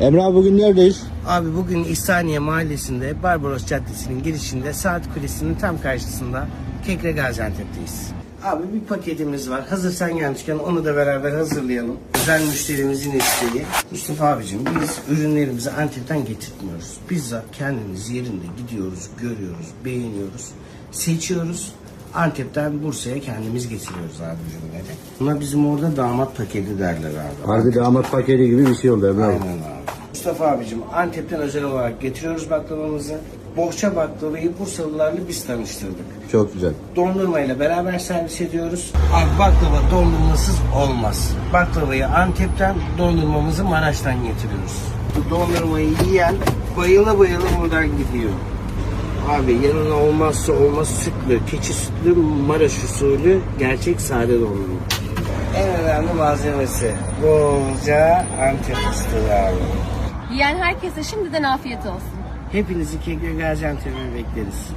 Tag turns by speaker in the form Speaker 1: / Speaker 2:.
Speaker 1: Emre abi bugün neredeyiz?
Speaker 2: Abi bugün İhsaniye Mahallesi'nde Barbaros Caddesi'nin girişinde Saat Kulesi'nin tam karşısında Kekre Gaziantep'teyiz. Abi bir paketimiz var. Hazır sen gelmişken onu da beraber hazırlayalım. Özel müşterimizin isteği. Mustafa abicim biz ürünlerimizi Antep'ten getirtmiyoruz. Bizzat kendimiz yerinde gidiyoruz, görüyoruz, beğeniyoruz, seçiyoruz. Antep'ten Bursa'ya kendimiz getiriyoruz abi ürünleri. Buna bizim orada damat paketi derler abi.
Speaker 1: Harbi damat paketi gibi bir şey oldu Emre abi.
Speaker 2: Aynen abi. Mustafa abicim Antep'ten özel olarak getiriyoruz baklavamızı. Bohça baklavayı Bursalılarla biz tanıştırdık.
Speaker 1: Çok güzel.
Speaker 2: Dondurmayla beraber servis ediyoruz. Abi baklava dondurmasız olmaz. Baklavayı Antep'ten, dondurmamızı Maraş'tan getiriyoruz. Dondurmayı yiyen bayıla bayıla buradan gidiyor. Abi yanına olmazsa olmaz sütlü, keçi sütlü Maraş usulü gerçek sade dondurma. En önemli malzemesi bolca Antep fıstığı abi.
Speaker 3: Yiyen herkese şimdiden afiyet olsun.
Speaker 2: Hepinizi Kekre Gaziantep'e bekleriz.